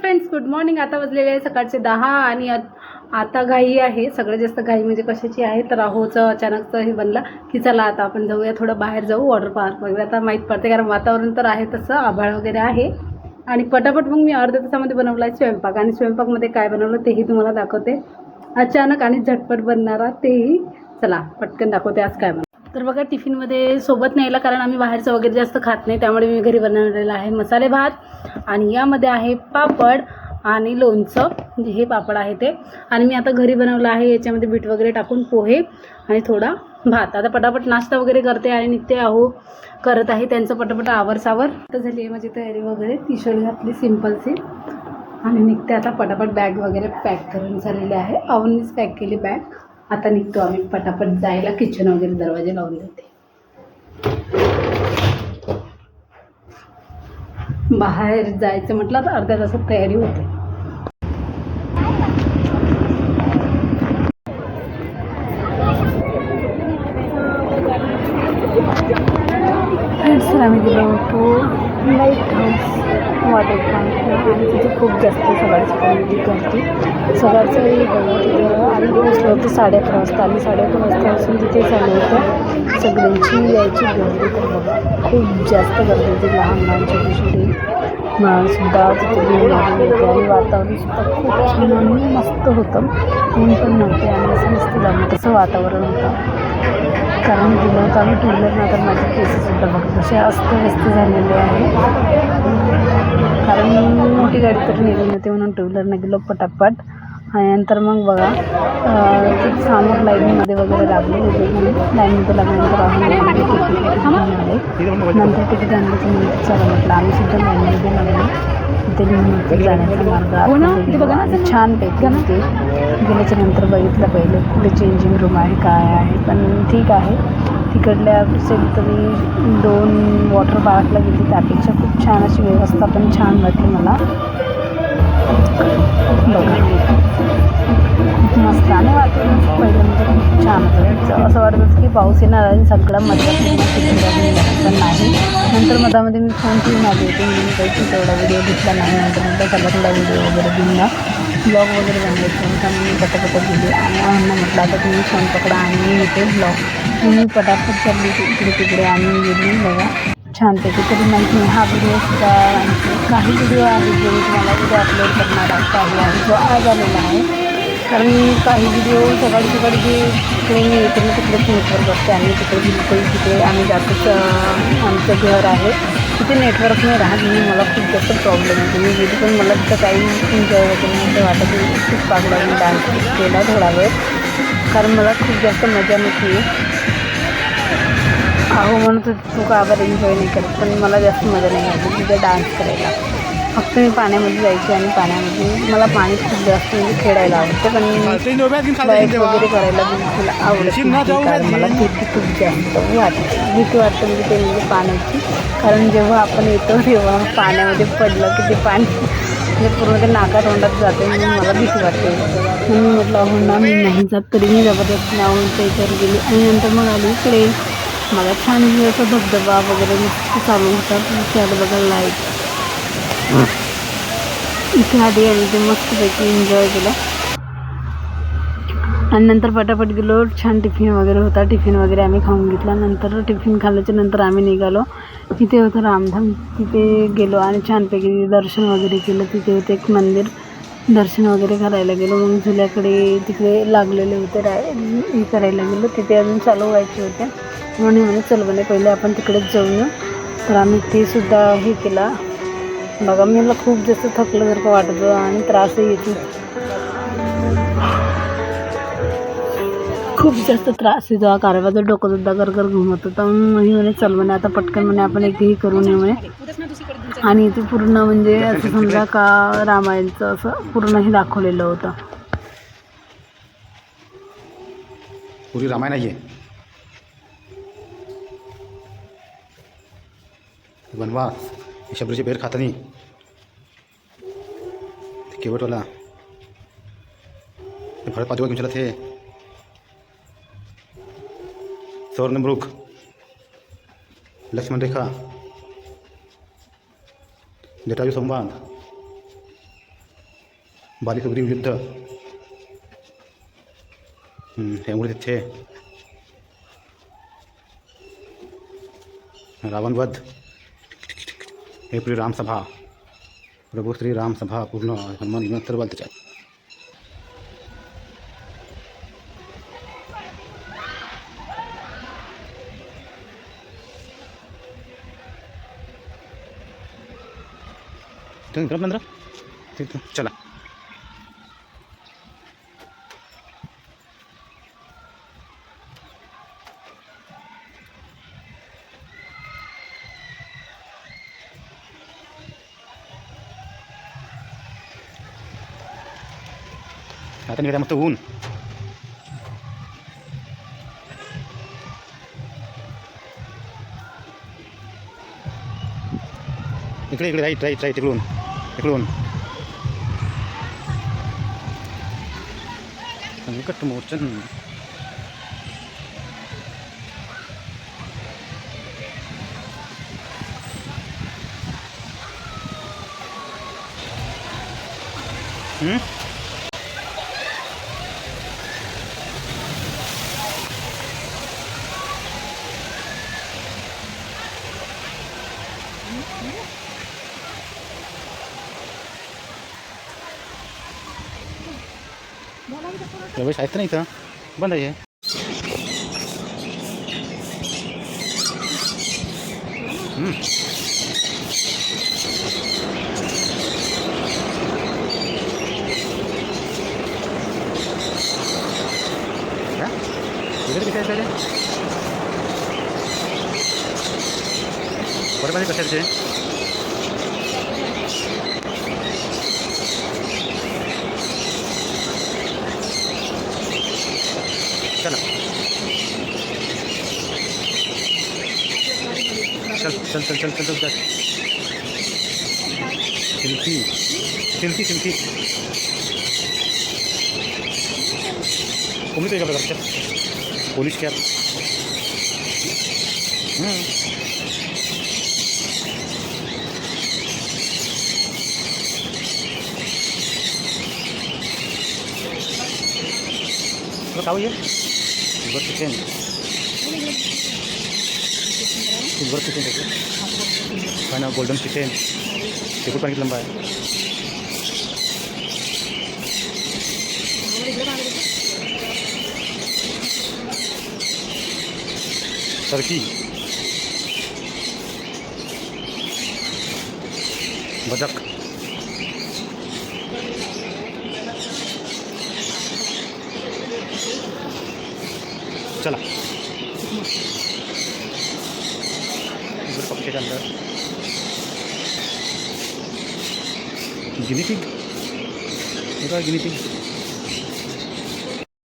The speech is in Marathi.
फ्रेंड्स गुड मॉर्निंग आता वाजलेले आहे सकाळचे दहा आणि आत- आता घाई आहे. सगळ्यात जास्त घाई म्हणजे कशाची आहे? तर राहोचं अचानकचं हे बनला की चला आता आपण जाऊया थोडं बाहेर जाऊ वॉटर पार्क वगैरे. आता माहीत पडते कारण वातावरण तर आहे तसं आभाळ वगैरे आहे. आणि पटापट मग मी अर्ध्या तासामध्ये बनवला आहे स्वयंपाक. आणि स्वयंपाकमध्ये काय बनवलं तेही तुम्हाला दाखवते. अचानक आणि झटपट बनणारा तेही चला पटकन दाखवते आज काय बनवलं. तर बघा टिफिनमध्ये सोबत न्यायला कारण आम्ही बाहेरचं वगैरे जास्त खात नाही त्यामुळे मी घरी बनवलेलं आहे मसाले भात. आणि यामध्ये आहे पापड आणि लोणचं. म्हणजे हे पापड आहे ते. आणि मी आता घरी बनवलं आहे याच्यामध्ये बीट वगैरे टाकून पोहे आणि थोडा भात. आता पटापट नाश्ता वगैरे करते आणि नित्य आहो. करत आहे त्यांचं पटापट आवरसावर. तर झाली आहे माझी तयारी वगैरे. टी शर्ट घातली सिम्पलची आणि निघते आता पटापट बॅग वगैरे पॅक करून झालेली आहे. अवनीच पॅक केली बॅग आता निघतो आम्ही पटापट जायला किचन वगैरे दरवाजे लावले होते. बाहेर जायचं म्हटलं तर अर्ध्या तासात तयारी होते. फ्रेंड्स आम्ही गेलो होतो लाइट हाऊस वॉटर पार्क आणि तिथे खूप जास्त सकाळची खरेदी गर्दी सकाळचं वेळी बघा तिथं. आम्ही पोहोचलो होतो साडे अकरा वाजता. आम्ही साडे अकरा असून तिथे चालू होतं. सगळ्यांची यायची गर्दी तर बघा. खूप जास्त गर्दी होती. लहान लहान छोटी छोटी सुद्धा तिथे घेऊन होते. आणि वातावरणसुद्धा खूप छान आणि मस्त होतं. ऊन पण नव्हते आणि असं मस्त जाणं तसं वातावरण होतं. कारण गेलो होतो आम्ही टू व्हीलरनं तर माझे केससुद्धा बघ कसे अस्तव्यस्त झालेले आहे. कारण मोठी गाडी तर नेली नव्हती म्हणून टू व्हीलरनं गेलो पटापट. आणि नंतर मग बघा समोर लाईनीमध्ये वगैरे लागले म्हणून लाईनमध्ये लागल्यानंतर आम्ही तिकीट नंतर तिकीट आणल्याचं चला म्हटलं आम्ही सुद्धा लाईनमध्ये लागलो. तिथे नंतर जाण्याचा मार्ग. गेलो आणि छानपैकी तिथे गेल्याच्यानंतर बघितलं पहिले कुठे चेंजिंग रूम आहे काय आहे. पण ठीक आहे. तिकडल्या असेल तरी दोन वॉटर पार्कला गेली. त्यापेक्षा खूप छान अशी व्यवस्था पण छान वाटली मला. बघा. मस्त आणि वातावरण पहिलं म्हणजे खूप छान होतं म्हणजे असं वाटत होतं की पाऊस येणार आणि सगळं मजा पण नाही. नंतर मधामध्ये मी फोन ठेवून आली होती. मी काही तेवढा व्हिडिओ घेतला नाही. नंतर म्हटलं चला थोडा व्हिडिओ वगैरे घेऊन ब्लॉग वगैरे बनवायचं होतं. मी पटापट दिली आणि यांना म्हटलं आता तुम्ही फोन पकडा आणि मी इथे ब्लॉग मी पटापट चालली तिकडे तिकडे आणि गेली बघा. छानपैकी तरी माहिती नाही हा व्हिडिओसुद्धा आणखी काही व्हिडिओ आहेत जे मी तुम्हाला उद्या अपलोड करणार आहे काही आहे जो आज आलेला आहे. कारण काही व्हिडिओ सकाळी सकाळी जे तिकडे मी येते मी तिकडे नेटवर्क बघते आणि तिकडे बिलकुल तिकडे आम्ही जातोच आमचं घर आहे. तिथे नेटवर्क नाही राहत म्हणून मला खूप जास्त प्रॉब्लेम होतो मी गेली पण मला तिथं काही एन्जॉय वगैरे असं वाटत मी खूप पागला मी डान्स केला थोडा वेळ. कारण मला खूप जास्त मजा नव्हती अहो म्हणत होती तू का बरं एन्जॉय नाही करत? पण मला जास्त मजा नाही आली तिथे डान्स करायला. फक्त मी पाण्यामध्ये जायचे आणि पाण्यामध्ये मला पाणी खूप जास्त म्हणजे खेळायला आवडतं पण फ्लाईट वगैरे करायला बिलकुल आवडत कारण मला भीती खूप जास्त वाटते. भीती वाटते म्हणजे ते म्हणजे पाण्याची. कारण जेव्हा आपण येतो तेव्हा पाण्यामध्ये पडलं की ते पाणी म्हणजे पूर्ण ते नाका तोंडात जाते म्हणून मला भीती वाटते. म्हणून मी म्हटलं हो ना मी नाही जात तरी मी जबरदस्त नावून ते इतर गेली. आणि नंतर मग आली इकडे. मला छान असा धबधबा वगैरे चालू होता. इथे आलं बघा लाइट इथे आधी आणि ते मस्तपैकी एन्जॉय केलं. आणि नंतर पटापट गेलो छान टिफिन वगैरे होता. टिफिन वगैरे आम्ही खाऊन घेतला. नंतर टिफिन खाल्ल्याच्या नंतर आम्ही निघालो. तिथे होतं रामधाम. तिथे गेलो आणि छानपैकी दर्शन वगैरे केलं. तिथे होते एक मंदिर. दर्शन वगैरे करायला गेलो. मग झुल्याकडे तिकडे लागलेले होते राय हे करायला गेलो. तिथे अजून चालू व्हायचे होते. म्हणून म्हणे चल म्हणे पहिले आपण तिकडेच जाऊन येऊ तर आम्ही ते सुद्धा हे केला. बघा मी मला खूप जास्त थकल्यासारखं वाटत होतं आणि त्रासही येतो. खूप जास्त त्रास येतो. हा कारवाचं डोकं सुद्धा गरगर घुमत होतं. मग मी म्हणे चल म्हणे आता पटकन म्हणे आपण एकही करून येऊ म्हणे. आणि ते पूर्ण म्हणजे असं समजा का रामायणचं असं पूर्ण हे दाखवलेलं होतं. पुरी रामायण आहे. बनवा। ये शब्द वनवास हे शबरीचे बेर खातानी तो केवटवाला भरत पाचवा घेऊन चला मृख लक्ष्मण रेखा। जटाजु संवाद। बालिक सुग्रीव युद्ध। थे रावण वध हे प्रिय रामसभा प्रभू श्री रामसभा पूर्ण हनुमान गिमान सर्व आलं त्याच्यात तुम्ही इकडं पंधरा तिथं चला। आता निघाला मस्त ऊन इकडे इकडे राईट राईट राईट इकडून इकडून संकट मोचन हम्म? प्रवेश आहेत ना इथं. बंद आहे हम्म. किती आहेत ते बरं कसे आहेत ते चला. चल चल चल चल चल चल. चल सिल्की सिल्की सिल्की कोणी का प्रकारच्या police cab. Lo tahu ya? Silver silver chicken देखो। है गोल्डन चिकन देखो पैकेट लंबा है। टर्की। बदक चला इधर पक्षी के अंदर गिनी पिग गिनी पिग